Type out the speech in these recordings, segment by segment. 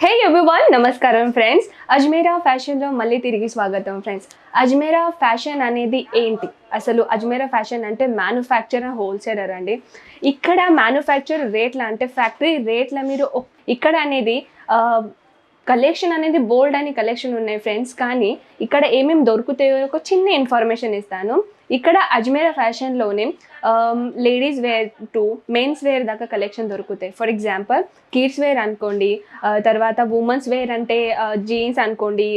హే everyone నమస్కారం friends Ajmera ఫ్యాషన్లో మళ్ళీ తిరిగి స్వాగతం ఫ్రెండ్స్ అజ్మేరా ఫ్యాషన్ అనేది ఏంటి? అసలు అజ్మేరా ఫ్యాషన్ అంటే మ్యానుఫ్యాక్చర్ అండ్ హోల్సేలర్ అండి. ఇక్కడ మ్యానుఫ్యాక్చర్ రేట్ల అంటే ఫ్యాక్టరీ రేట్ల మీరు ఇక్కడ అనేది కలెక్షన్ అనేది బోల్డ్ అని కలెక్షన్ ఉన్నాయి ఫ్రెండ్స్ కానీ ఇక్కడ ఏమేమి దొరుకుతాయో ఒక చిన్న ఇన్ఫర్మేషన్ ఇస్తాను. ఇక్కడ Ajmera ఫ్యాషన్లోనే ladies wear to mens wear దాకా కలెక్షన్ దొరుకుతాయి. ఫర్ ఎగ్జాంపుల్ కిడ్స్ వేర్ అనుకోండి తర్వాత ఉమెన్స్ వేర్ అంటే జీన్స్ అనుకోండి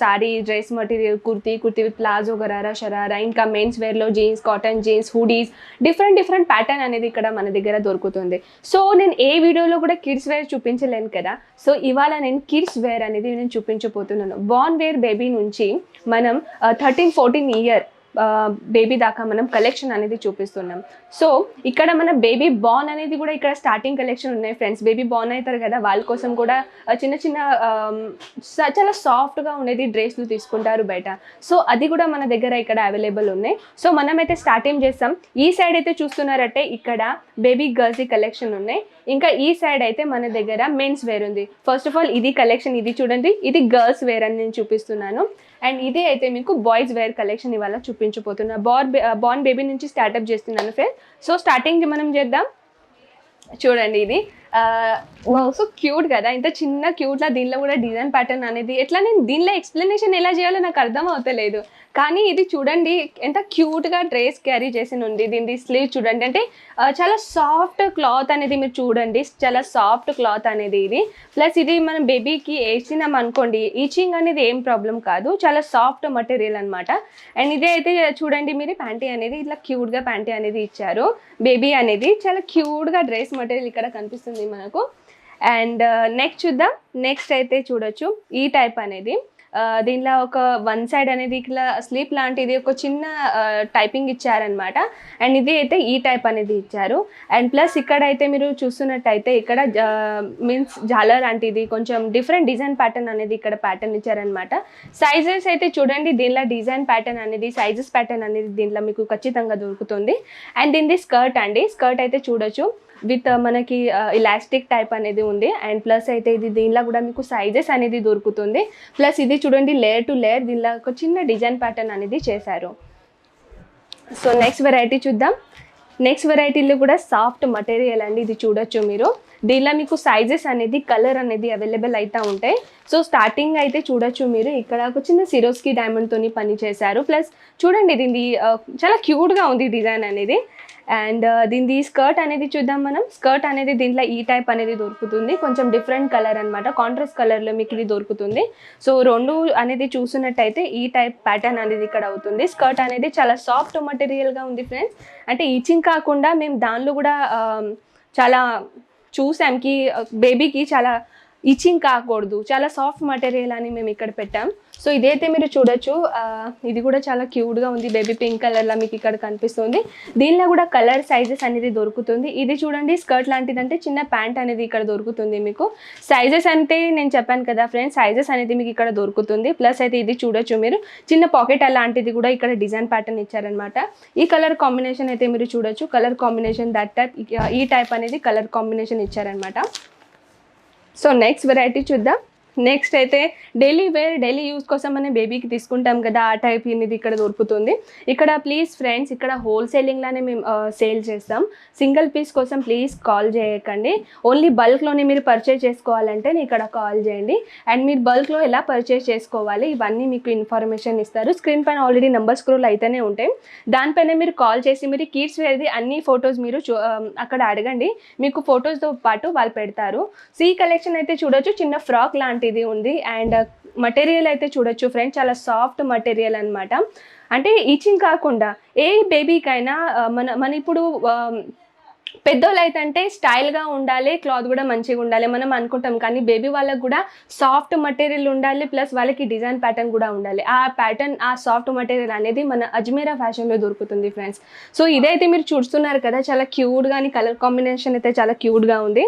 sari dress material kurti kurti with palazzo gharara sharara ఇంకా men's వేర్లో jeans cotton jeans hoodies different different pattern అనేది ఇక్కడ మన దగ్గర దొరుకుతుంది. సో నేను ఏ వీడియోలో కూడా కిడ్స్ వేర్ చూపించలేను కదా. సో ఇవాళ నేను కిడ్స్ వేర్ అనేది నేను చూపించబోతున్నాను. బార్న్ వేర్ బేబీ నుంచి మనం థర్టీన్ ఫోర్టీన్ ఇయర్ బేబీ దాకా మనం కలెక్షన్ అనేది చూపిస్తున్నాం. సో ఇక్కడ మన బేబీ బాన్ అనేది కూడా ఇక్కడ స్టార్టింగ్ కలెక్షన్ ఉన్నాయి ఫ్రెండ్స్ బేబీ బాన్ అవుతారు కదా వాళ్ళ కోసం కూడా చిన్న చిన్న చాలా సాఫ్ట్గా ఉండేది డ్రెస్లు తీసుకుంటారు బయట. సో అది కూడా మన దగ్గర ఇక్కడ అవైలబుల్ ఉన్నాయి. సో మనమైతే స్టార్టింగ్ చేస్తాం. ఈ సైడ్ అయితే చూస్తున్నారంటే ఇక్కడ బేబీ గర్ల్స్ కలెక్షన్ ఉన్నాయి. ఇంకా ఈ సైడ్ అయితే మన దగ్గర మెన్స్ వేర్ ఉంది. ఫస్ట్ ఆఫ్ ఆల్ ఇది కలెక్షన్ ఇది చూడండి. ఇది గర్ల్స్ వేర్ అని నేను చూపిస్తున్నాను. అండ్ ఇదే అయితే మీకు బాయ్స్ వేర్ కలెక్షన్ ఇవాళ చూపించబోతున్నా. బార్ బార్న్ బేబీ నుంచి స్టార్ట్అప్ చేస్తున్నాను ఫ్రెండ్ సో స్టార్టింగ్ మనం చేద్దాం. చూడండి ఇది. సో క్యూట్ కదా. ఇంత చిన్న క్యూట్లా దీనిలో కూడా డిజైన్ ప్యాటర్న్ అనేది ఎట్లా? నేను దీనిలో ఎక్స్ప్లెనేషన్ ఎలా చేయాలో నాకు అర్థం అవుతలేదు కానీ ఇది చూడండి ఎంత క్యూట్గా డ్రెస్ క్యారీ చేసి ఉంది. దీని స్లీవ్ చూడండి. అంటే చాలా సాఫ్ట్ క్లాత్ అనేది మీరు చూడండి. చాలా సాఫ్ట్ క్లాత్ అనేది ఇది. ప్లస్ ఇది మనం బేబీకి వేసినాం అనుకోండి ఈచింగ్ అనేది ఏం ప్రాబ్లం కాదు. చాలా సాఫ్ట్ మటీరియల్ అనమాట అండ్ ఇదే అయితే చూడండి మీరు ప్యాంటీ అనేది ఇట్లా క్యూట్గా ప్యాంటీ అనేది ఇచ్చారు. బేబీ అనేది చాలా క్యూట్గా డ్రెస్ మటీరియల్ ఇక్కడ కనిపిస్తుంది మనకు. అండ్ నెక్స్ట్ చూద్దాం. నెక్స్ట్ అయితే చూడొచ్చు. ఈ టైప్ అనేది. దీనిలో ఒక వన్ సైడ్ అనేది ఇట్లా స్లీప్ లాంటిది ఒక చిన్న టైపింగ్ ఇచ్చారనమాట అండ్ ఇది అయితే ఈ టైప్ అనేది ఇచ్చారు. అండ్ ప్లస్ ఇక్కడ అయితే మీరు చూస్తున్నట్టయితే ఇక్కడ మీన్స్ జాలర్ లాంటిది కొంచెం డిఫరెంట్ డిజైన్ ప్యాటర్న్ అనేది ఇక్కడ ప్యాటర్న్ ఇచ్చారనమాట సైజెస్ అయితే చూడండి దీనిలో డిజైన్ ప్యాటర్న్ అనేది సైజెస్ ప్యాటర్న్ అనేది దీంట్లో మీకు ఖచ్చితంగా దొరుకుతుంది. అండ్ దీనిది స్కర్ట్ అండి స్కర్ట్ అయితే చూడొచ్చు. విత్ మనకి ఇలాస్టిక్ టైప్ అనేది ఉంది. అండ్ ప్లస్ అయితే ఇది దీనిలో కూడా మీకు సైజెస్ అనేది దొరుకుతుంది. ప్లస్ ఇది చూడండి లేయర్ టు లేయర్ దీనిలో ఒక చిన్న డిజైన్ ప్యాటర్న్ అనేది చేశారు. సో నెక్స్ట్ వెరైటీ చూద్దాం. నెక్స్ట్ వెరైటీలో కూడా సాఫ్ట్ మటీరియల్ అండి ఇది చూడొచ్చు మీరు. దీనిలో మీకు సైజెస్ అనేది కలర్ అనేది అవైలబుల్ అయితే ఉంటాయి. సో స్టార్టింగ్ అయితే చూడొచ్చు మీరు. ఇక్కడ ఒక చిన్న సిరోస్కి డైమండ్తోని పని చేశారు ప్లస్ చూడండి దీన్ని చాలా క్యూట్గా ఉంది డిజైన్ అనేది. అండ్ uh, దీనిది స్కర్ట్ అనేది చూద్దాం మనం. స్కర్ట్ అనేది దీంట్లో ఈ టైప్ అనేది దొరుకుతుంది. కొంచెం డిఫరెంట్ కలర్ అనమాట కాంట్రాస్ట్ కలర్లో మీకు ఇది దొరుకుతుంది. సో రెండు అనేది చూసినట్టయితే ఈ టైప్ ప్యాటర్న్ అనేది ఇక్కడ అవుతుంది. స్కర్ట్ అనేది చాలా సాఫ్ట్ మటీరియల్గా ఉంది ఫ్రెండ్స్. అంటే ఈచింగ్ కాకుండా మేము దానిలో కూడా చాలా చూసాం కి uh, బేబీకి చాలా ఇచింగ్ కాకూడదు. చాలా సాఫ్ట్ మటీరియల్ అని మేము ఇక్కడ పెట్టాం. సో ఇదైతే మీరు చూడొచ్చు ఇది కూడా చాలా క్యూట్గా ఉంది. బేబీ పింక్ కలర్లో మీకు ఇక్కడ కనిపిస్తుంది. దీనిలో కూడా కలర్ సైజెస్ అనేది దొరుకుతుంది. ఇది చూడండి స్కర్ట్ లాంటిదంటే చిన్న ప్యాంట్ అనేది ఇక్కడ దొరుకుతుంది మీకు. సైజెస్ అంటే నేను చెప్పాను కదా ఫ్రెండ్స్ సైజెస్ అనేది మీకు ఇక్కడ దొరుకుతుంది. ప్లస్ అయితే ఇది చూడొచ్చు మీరు. చిన్న పాకెట్ అలాంటిది కూడా ఇక్కడ డిజైన్ ప్యాటర్న్ ఇచ్చారనమాట ఈ కలర్ కాంబినేషన్ అయితే మీరు చూడొచ్చు. కలర్ కాంబినేషన్ దట్ టైప్ ఈ టైప్ అనేది కలర్ కాంబినేషన్ ఇచ్చారనమాట సో నెక్స్ట్ వెరైటీ చూద్దాం. నెక్స్ట్ అయితే డైలీ వేర్ డైలీ యూస్ కోసం మనం బేబీకి తీసుకుంటాం కదా ఆ టైప్ ఇది ఇక్కడ దొరుకుతుంది. ఇక్కడ ప్లీజ్ ఫ్రెండ్స్ ఇక్కడ హోల్సేలింగ్లోనే మేము సేల్ చేస్తాం. సింగిల్ పీస్ కోసం ప్లీజ్ కాల్ చేయకండి. ఓన్లీ బల్క్లోనే మీరు పర్చేస్ చేసుకోవాలంటే ఇక్కడ కాల్ చేయండి. అండ్ మీరు బల్క్లో ఎలా పర్చేస్ చేసుకోవాలి ఇవన్నీ మీకు ఇన్ఫర్మేషన్ ఇస్తారు. స్క్రీన్ పైన ఆల్రెడీ నెంబర్ స్క్రోల్ అయితేనే ఉంటాయి. దానిపైన మీరు కాల్ చేసి మీరు కిడ్స్ వేరేది అన్ని ఫొటోస్ మీరు చూ- అక్కడ అడగండి. మీకు ఫొటోస్తో పాటు వాళ్ళు పెడతారు. సి కలెక్షన్ అయితే చూడొచ్చు చిన్న ఫ్రాక్ ఇది ఉంది. అండ్ uh, మటీరియల్ అయితే చూడొచ్చు ఫ్రెండ్స్ చాలా సాఫ్ట్ మటీరియల్ అనమాట అంటే ఈచింగ్ కాకుండా ఏ బేబీకైనా uh, మన మన ఇప్పుడు um, పెద్దోళ్ళు అయితే అంటే స్టైల్గా ఉండాలి క్లాత్ కూడా మంచిగా ఉండాలి. మనం అనుకుంటాం కానీ బేబీ వాళ్ళకి కూడా సాఫ్ట్ మటీరియల్ ఉండాలి ప్లస్ వాళ్ళకి డిజైన్ ప్యాటర్న్ కూడా ఉండాలి. ఆ ప్యాటర్న్ ఆ సాఫ్ట్ మటీరియల్ అనేది మన అజ్మీరా ఫ్యాషన్లో దొరుకుతుంది ఫ్రెండ్స్ సో ఇదైతే మీరు చూస్తున్నారు కదా చాలా క్యూట్గా కలర్ కాంబినేషన్ అయితే చాలా క్యూట్గా ఉంది.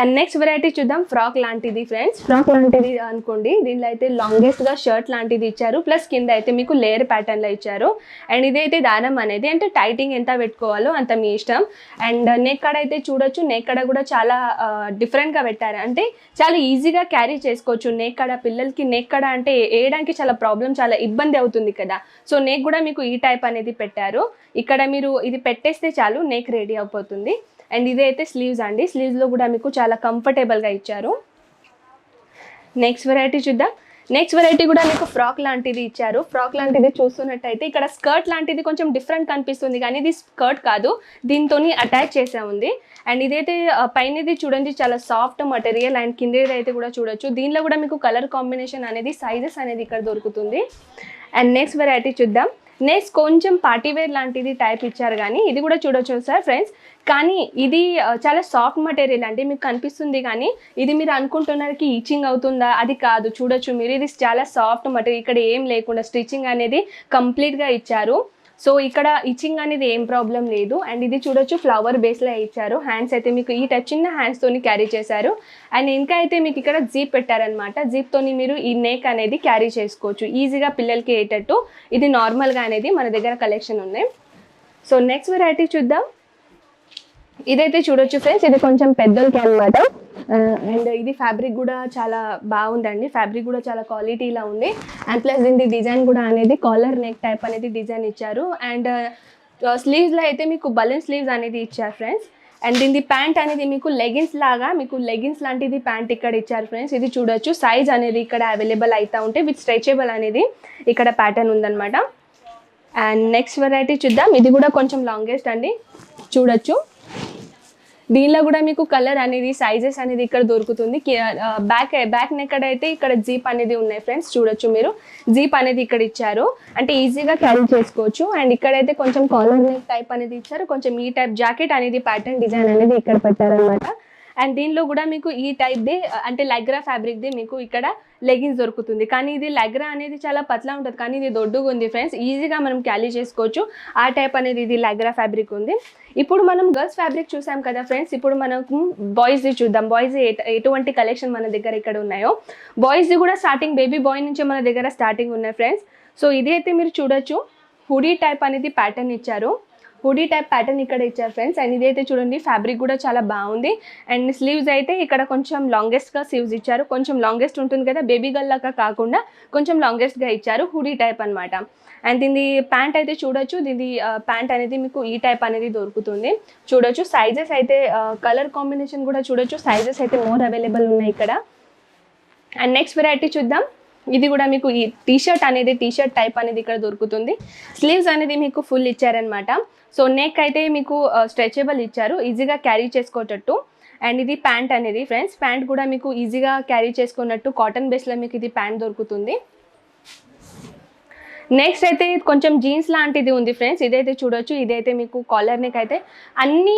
అండ్ నెక్స్ట్ వెరైటీ చూద్దాం. ఫ్రాక్ లాంటిది ఫ్రెండ్స్ ఫ్రాక్ లాంటిది. అనుకోండి. దీనిలో అయితే లాంగెస్ట్గా షర్ట్ లాంటిది ఇచ్చారు. ప్లస్ కింద అయితే మీకు లేయర్ ప్యాటర్న్లో ఇచ్చారు. అండ్ ఇదైతే దారం అనేది అంటే టైటింగ్ ఎంత పెట్టుకోవాలో అంత మీ ఇష్టం. అండ్ నెక్ కడ అయితే చూడొచ్చు. నెక్ కడ కూడా చాలా డిఫరెంట్గా పెట్టారు. అంటే చాలా ఈజీగా క్యారీ చేసుకోవచ్చు. నెక్ కడ పిల్లలకి నెక్ కడ అంటే వేయడానికి చాలా ప్రాబ్లం చాలా ఇబ్బంది అవుతుంది కదా. సో నెక్ కూడా మీకు ఈ టైప్ అనేది పెట్టారు. ఇక్కడ మీరు ఇది పెట్టేస్తే చాలు నెక్ రెడీ అయిపోతుంది. అండ్ ఇదైతే స్లీవ్స్ అండి. స్లీవ్స్లో కూడా మీకు చాలా కంఫర్టబుల్గా ఇచ్చారు. నెక్స్ట్ వెరైటీ చూద్దాం. నెక్స్ట్ వెరైటీ కూడా మీకు ఫ్రాక్ లాంటిది ఇచ్చారు. ఫ్రాక్ లాంటిది చూస్తున్నట్టయితే ఇక్కడ స్కర్ట్ లాంటిది కొంచెం డిఫరెంట్ కనిపిస్తుంది కానీ ఇది స్కర్ట్ కాదు. దీంతో అటాచ్ చేసే ఉంది. అండ్ ఇదైతే పైనది చూడండి చాలా సాఫ్ట్ మటీరియల్ అండ్ కిందది అయితే కూడా చూడొచ్చు. దీనిలో కూడా మీకు కలర్ కాంబినేషన్ అనేది సైజెస్ అనేది ఇక్కడ దొరుకుతుంది. అండ్ నెక్స్ట్ వెరైటీ చూద్దాం. నెక్స్ట్ కొంచెం పార్టీవేర్ లాంటిది టైప్ ఇచ్చారు కానీ ఇది కూడా చూడొచ్చు సార్ ఫ్రెండ్స్ కానీ ఇది చాలా సాఫ్ట్ మటీరియల్ అండి మీకు కనిపిస్తుంది కానీ ఇది మీరు అనుకుంటున్నారుకి ఈచింగ్ అవుతుందా? అది కాదు చూడొచ్చు మీరు. ఇది చాలా సాఫ్ట్ మటీరియల్ ఇక్కడ ఏం లేకుండా స్టిచ్చింగ్ అనేది కంప్లీట్గా ఇచ్చారు. సో ఇక్కడ ఇచ్చింగ్ అనేది ఏం ప్రాబ్లం లేదు. అండ్ ఇది చూడొచ్చు ఫ్లవర్ బేస్లో ఇచ్చారు. హ్యాండ్స్ అయితే మీకు ఈ టచ్ చిన్న హ్యాండ్స్ తోని క్యారీ చేశారు. అండ్ ఇంకా అయితే మీకు ఇక్కడ జీప్ పెట్టారనమాట జీప్తోని మీరు ఈ నేక్ అనేది క్యారీ చేసుకోవచ్చు. ఈజీగా పిల్లలకి అయ్యేటట్టు. ఇది నార్మల్గా అనేది మన దగ్గర కలెక్షన్ ఉన్నాయి. సో నెక్స్ట్ వెరైటీ చూద్దాం. ఇదైతే చూడొచ్చు ఫ్రెండ్స్. ఇది కొంచెం పెద్దలకి అనమాట అండ్ ఇది ఫ్యాబ్రిక్ కూడా చాలా బాగుందండి. ఫ్యాబ్రిక్ కూడా చాలా క్వాలిటీలా ఉంది. అండ్ ప్లస్ దీని డిజైన్ కూడా అనేది కాలర్ నెక్ టైప్ అనేది డిజైన్ ఇచ్చారు. అండ్ స్లీవ్స్లో అయితే మీకు బలూన్ స్లీవ్స్ అనేది ఇచ్చారు ఫ్రెండ్స్. అండ్ దీని ప్యాంట్ అనేది మీకు లెగిన్స్ లాగా మీకు లెగిన్స్ లాంటిది ప్యాంట్ ఇక్కడ ఇచ్చారు ఫ్రెండ్స్. ఇది చూడొచ్చు. సైజ్ అనేది ఇక్కడ అవైలబుల్ అవుతూ ఉంటే విత్ స్ట్రెచబుల్ అనేది ఇక్కడ ప్యాటర్న్ ఉందన్నమాట. అండ్ నెక్స్ట్ వెరైటీ చూద్దాం. ఇది కూడా కొంచెం లాంగెస్ట్ అండి. చూడొచ్చు. దీనిలో కూడా మీకు కలర్ అనేది సైజెస్ అనేది ఇక్కడ దొరుకుతుంది. బ్యాక్ బ్యాక్ నెక్ అయితే ఇక్కడ జీప్ అనేది ఉన్నాయి ఫ్రెండ్స్ చూడొచ్చు మీరు. జీప్ అనేది ఇక్కడ ఇచ్చారు. అంటే ఈజీగా క్యారీ చేసుకోవచ్చు. అండ్ ఇక్కడైతే కొంచెం కాలర్ నెక్ టైప్ అనేది ఇచ్చారు. కొంచెం ఈ టైప్ జాకెట్ అనేది ప్యాటర్న్ డిజైన్ అనేది ఇక్కడ పెట్టారనమాట అండ్ దీనిలో కూడా మీకు ఈ టైప్ది అంటే లగ్రా ఫ్యాబ్రిక్ది మీకు ఇక్కడ లెగిన్స్ దొరుకుతుంది. కానీ ఇది లైగ్రా అనేది చాలా పతలా ఉంటుంది. కానీ ఇది దొడ్డుగా ఉంది ఫ్రెండ్స్ ఈజీగా మనం క్యాలీ చేసుకోవచ్చు. ఆ టైప్ అనేది ఇది లైగ్రా ఫ్యాబ్రిక్ ఉంది. ఇప్పుడు మనం గర్ల్స్ ఫ్యాబ్రిక్ చూసాం కదా ఫ్రెండ్స్ ఇప్పుడు మనకు బాయ్స్ది చూద్దాం. బాయ్స్ ఎటువంటి కలెక్షన్ మన దగ్గర ఇక్కడ ఉన్నాయో? బాయ్స్ది కూడా స్టార్టింగ్ బేబీ బాయ్ నుంచి మన దగ్గర స్టార్టింగ్ ఉన్నాయి ఫ్రెండ్స్ సో ఇది అయితే మీరు చూడొచ్చు. హుడీ టైప్ అనేది ప్యాటర్న్ ఇచ్చారు. హుడీ టైప్ ప్యాటర్న్ ఇక్కడ ఇచ్చారు ఫ్రెండ్స్ అండ్ ఇదైతే చూడండి ఫ్యాబ్రిక్ కూడా చాలా బాగుంది. అండ్ స్లీవ్స్ అయితే ఇక్కడ కొంచెం లాంగెస్ట్గా స్లీవ్స్ ఇచ్చారు. కొంచెం లాంగెస్ట్ ఉంటుంది కదా బేబీ గల్ లాగా కాకుండా కొంచెం లాంగెస్ట్గా ఇచ్చారు హుడీ టైప్ అన్నమాట. అండ్ దీని ప్యాంట్ అయితే చూడొచ్చు. దీని ప్యాంట్ అనేది మీకు ఈ టైప్ అనేది దొరుకుతుంది. చూడొచ్చు. సైజెస్ అయితే కలర్ కాంబినేషన్ కూడా చూడొచ్చు. సైజెస్ అయితే మోర్ అవైలబుల్ ఉన్నాయి ఇక్కడ. అండ్ నెక్స్ట్ వెరైటీ చూద్దాం. ఇది కూడా మీకు ఈ టీ షర్ట్ అనేది టీషర్ట్ టైప్ అనేది ఇక్కడ దొరుకుతుంది. స్లీవ్స్ అనేది మీకు ఫుల్ ఇచ్చారనమాట సో నెక్ అయితే మీకు uh, స్ట్రెచబుల్ ఇచ్చారు ఈజీగా క్యారీ చేసుకోవటట్టు అండ్ ఇది ప్యాంట్ అనేది ఫ్రెండ్స్ ప్యాంట్ కూడా మీకు ఈజీగా క్యారీ చేసుకున్నట్టు కాటన్ బేస్లో మీకు ఇది ప్యాంట్ దొరుకుతుంది. నెక్స్ట్ అయితే కొంచెం జీన్స్ లాంటిది ఉంది ఫ్రెండ్స్ ఇదైతే చూడొచ్చు. ఇదైతే మీకు కాలర్ నెక్ అయితే అన్ని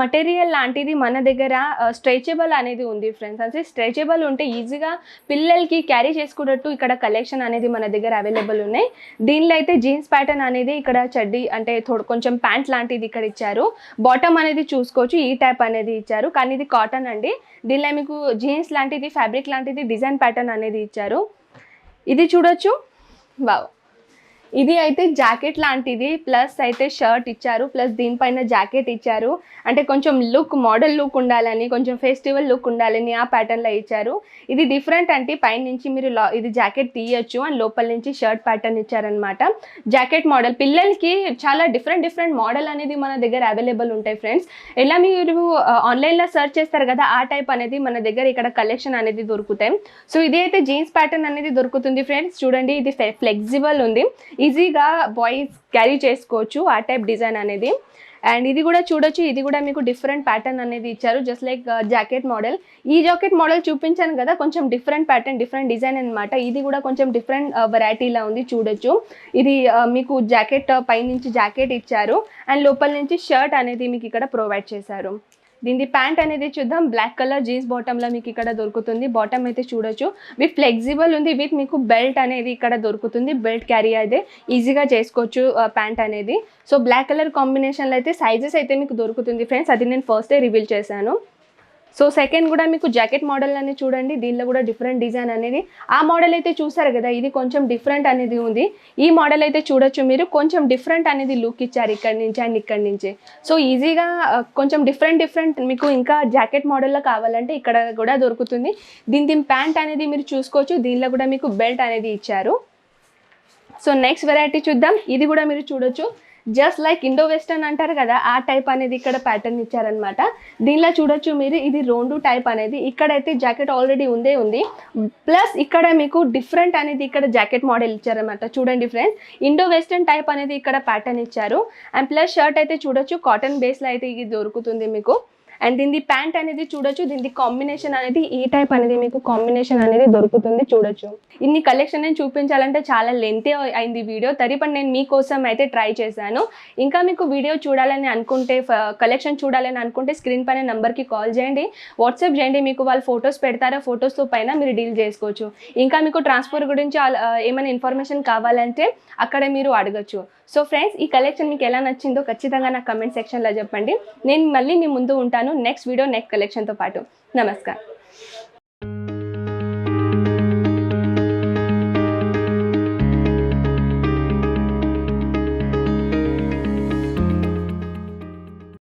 మటీరియల్ లాంటిది మన దగ్గర స్ట్రెచబుల్ అనేది ఉంది ఫ్రెండ్స్ అంటే స్ట్రెచబుల్ ఉంటే ఈజీగా పిల్లలకి క్యారీ చేసుకున్నట్టు ఇక్కడ కలెక్షన్ అనేది మన దగ్గర అవైలబుల్ ఉన్నాయి. దీనిలో అయితే జీన్స్ ప్యాటర్న్ అనేది ఇక్కడ చడ్డీ అంటే కొంచెం ప్యాంట్ లాంటిది ఇక్కడ ఇచ్చారు. బాటమ్ అనేది చూసుకోవచ్చు. ఈ టైప్ అనేది ఇచ్చారు. కానీ ఇది కాటన్ అండి. దీనిలో మీకు జీన్స్ లాంటిది ఫ్యాబ్రిక్ లాంటిది డిజైన్ ప్యాటర్న్ అనేది ఇచ్చారు. ఇది చూడొచ్చు. బావ్ ఇది అయితే జాకెట్ లాంటిది ప్లస్ అయితే షర్ట్ ఇచ్చారు ప్లస్ దీనిపైన జాకెట్ ఇచ్చారు. అంటే కొంచెం లుక్ మోడల్ లుక్ ఉండాలని కొంచెం ఫెస్టివల్ లుక్ ఉండాలని ఆ ప్యాటర్న్లో ఇచ్చారు. ఇది డిఫరెంట్ అంటే పైన నుంచి మీరు లా- ఇది జాకెట్ తీయొచ్చు అండ్ లోపల నుంచి షర్ట్ ప్యాటర్న్ ఇచ్చారనమాట జాకెట్ మోడల్ పిల్లలకి చాలా డిఫరెంట్ డిఫరెంట్ మోడల్ అనేది మన దగ్గర అవైలబుల్ ఉంటాయి ఫ్రెండ్స్ ఎలా మీరు ఆన్లైన్లో సెర్చ్ చేస్తారు కదా ఆ టైప్ అనేది మన దగ్గర ఇక్కడ కలెక్షన్ అనేది దొరుకుతాయి. సో ఇది అయితే జీన్స్ ప్యాటర్న్ అనేది దొరుకుతుంది ఫ్రెండ్స్ చూడండి ఇది ఫ్లెక్సిబుల్ ఉంది. ఈజీగా బాయ్స్ క్యారీ చేసుకోవచ్చు ఆ టైప్ డిజైన్ అనేది. అండ్ ఇది కూడా చూడొచ్చు ఇది కూడా మీకు డిఫరెంట్ ప్యాటర్న్ అనేది ఇచ్చారు. జస్ట్ లైక్ జాకెట్ మోడల్ ఈ జాకెట్ మోడల్ చూపించాను కదా కొంచెం డిఫరెంట్ ప్యాటర్న్ డిఫరెంట్ డిజైన్ అన్నమాట. ఇది కూడా కొంచెం డిఫరెంట్ వెరైటీలా uh, ఉంది చూడొచ్చు. ఇది uh, మీకు జాకెట్ uh, పైనుంచి జాకెట్ ఇచ్చారు. అండ్ లోపల నుంచి షర్ట్ అనేది మీకు ఇక్కడ ప్రొవైడ్ చేశారు. దీని ప్యాంట్ అనేది చూద్దాం. బ్లాక్ కలర్ జీన్స్ బాటంలో మీకు ఇక్కడ దొరుకుతుంది. బాటమ్ అయితే చూడొచ్చు. విత్ ఫ్లెక్సిబుల్ ఉంది. విత్ మీకు బెల్ట్ అనేది ఇక్కడ దొరుకుతుంది. బెల్ట్ క్యారీ అయితే ఈజీగా చేసుకోవచ్చు ప్యాంట్ అనేది. సో బ్లాక్ కలర్ కాంబినేషన్లో అయితే సైజెస్ అయితే మీకు దొరుకుతుంది. ఫ్రెండ్స్ అది నేను ఫస్టే రివీల్ చేశాను. సో సెకండ్ కూడా మీకు జాకెట్ మోడల్ అనేది చూడండి దీనిలో కూడా డిఫరెంట్ డిజైన్ అనేది. ఆ మోడల్ అయితే చూసారు కదా ఇది కొంచెం డిఫరెంట్ అనేది ఉంది. ఈ మోడల్ అయితే చూడొచ్చు మీరు కొంచెం డిఫరెంట్ అనేది లుక్ ఇచ్చారు ఇక్కడ నుంచి అండ్ ఇక్కడ నుంచి. సో ఈజీగా కొంచెం డిఫరెంట్ డిఫరెంట్ మీకు ఇంకా జాకెట్ మోడల్లో కావాలంటే ఇక్కడ కూడా దొరుకుతుంది. దీని దీని ప్యాంట్ అనేది మీరు చూసుకోవచ్చు దీనిలో కూడా మీకు బెల్ట్ అనేది ఇచ్చారు. సో నెక్స్ట్ వెరైటీ చూద్దాం. ఇది కూడా మీరు చూడొచ్చు. జస్ట్ లైక్ ఇండో వెస్టర్న్ అంటారు కదా ఆ టైప్ అనేది ఇక్కడ ప్యాటర్న్ ఇచ్చారనమాట దీనిలో చూడొచ్చు మీరు ఇది రోండు టైప్ అనేది. ఇక్కడైతే జాకెట్ ఆల్రెడీ ఉందే ఉంది. ప్లస్ ఇక్కడ మీకు డిఫరెంట్ అనేది ఇక్కడ జాకెట్ మోడల్ ఇచ్చారనమాట చూడండి ఫ్రెండ్స్ ఇండో వెస్టర్న్ టైప్ అనేది ఇక్కడ ప్యాటర్న్ ఇచ్చారు. అండ్ ప్లస్ షర్ట్ అయితే చూడొచ్చు కాటన్ బేస్లో అయితే ఇది దొరుకుతుంది మీకు. అండ్ దీని ప్యాంట్ అనేది చూడొచ్చు. దీని కాంబినేషన్ అనేది ఈ టైప్ అనేది మీకు కాంబినేషన్ అనేది దొరుకుతుంది చూడొచ్చు. ఇన్ని కలెక్షన్ నేను చూపించాలంటే చాలా లెంతే అయింది వీడియో. తరిపడి నేను మీకోసం అయితే ట్రై చేశాను. ఇంకా మీకు వీడియో చూడాలని అనుకుంటే కలెక్షన్ చూడాలని అనుకుంటే స్క్రీన్ పైన నెంబర్కి కాల్ చేయండి. వాట్సాప్ చేయండి. మీకు వాళ్ళు ఫొటోస్ పెడతారా ఫొటోస్తో పైన మీరు డీల్ చేసుకోవచ్చు. ఇంకా మీకు ట్రాన్స్పోర్ట్ గురించి ఏమైనా ఇన్ఫర్మేషన్ కావాలంటే అక్కడ మీరు అడగచ్చు. సో ఫ్రెండ్స్ ఈ కలెక్షన్ మీకు ఎలా నచ్చిందో ఖచ్చితంగా నాకు కమెంట్ సెక్షన్లో చెప్పండి. నేను మళ్ళీ మీ ముందు ఉంటాను. నెక్స్ట్ వీడియో నెక్స్ట్ కలెక్షన్తో పాటు నమస్కారం